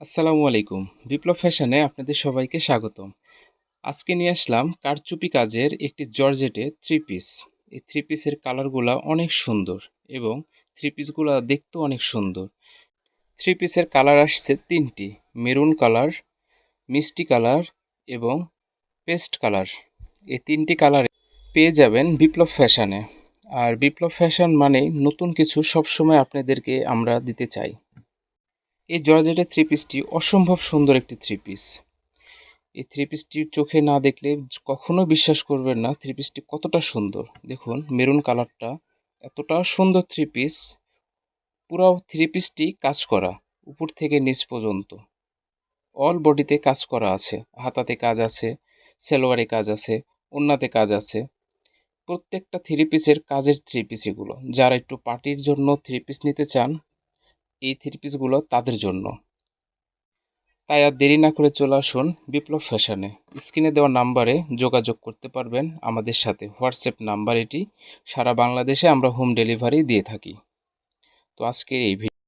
আসসালামু আলাইকুম। বিপ্লব ফ্যাশনে আপনাদের সবাইকে স্বাগতম। আজকে নিয়ে আসলাম কারচুপি কাজের একটি জর্জেটে থ্রি পিস এই থ্রি পিসের কালারগুলো অনেক সুন্দর এবং থ্রি পিসগুলো দেখতেও অনেক সুন্দর। থ্রি পিসের কালার আসছে তিনটি মেরুন কালার, মিষ্টি কালার এবং পেস্ট কালার। এই তিনটি কালারে পেয়ে যাবেন বিপ্লব ফ্যাশনে। আর বিপ্লব ফ্যাশন মানে নতুন কিছু সবসময় আপনাদেরকে আমরা দিতে চাই। এই জর্জেটের থ্রি পিসটি অসম্ভব সুন্দর একটি থ্রি পিস এই থ্রি পিসটি চোখে না দেখলে কখনো বিশ্বাস করবেন না থ্রি পিসটি কতটা সুন্দর। দেখুন, মেরুন কালারটা, এতটা সুন্দর থ্রি পিস পুরো থ্রি পিসটি কাজ করা উপর থেকে নিচ পর্যন্ত। অল বডিতে কাজ করা আছে, হাতাতে কাজ আছে, সেলোয়ারে কাজ আছে ওন্নাতে কাজ আছে। প্রত্যেকটা থ্রি পিসের কাজের থ্রি পিস এগুলো। যারা একটু পার্টির জন্য থ্রি পিস নিতে চান এই থ্রি পিসগুলো তাদের জন্য। তাই আর দেরি না করে চলে আসুন বিপ্লব ফ্যাশনে। স্ক্রিনে দেওয়া নাম্বারে যোগাযোগ করতে পারবেন আমাদের সাথে। হোয়াটসঅ্যাপ নাম্বার এটি। সারা বাংলাদেশে আমরা হোম ডেলিভারি দিয়ে থাকি। তো আজকের এই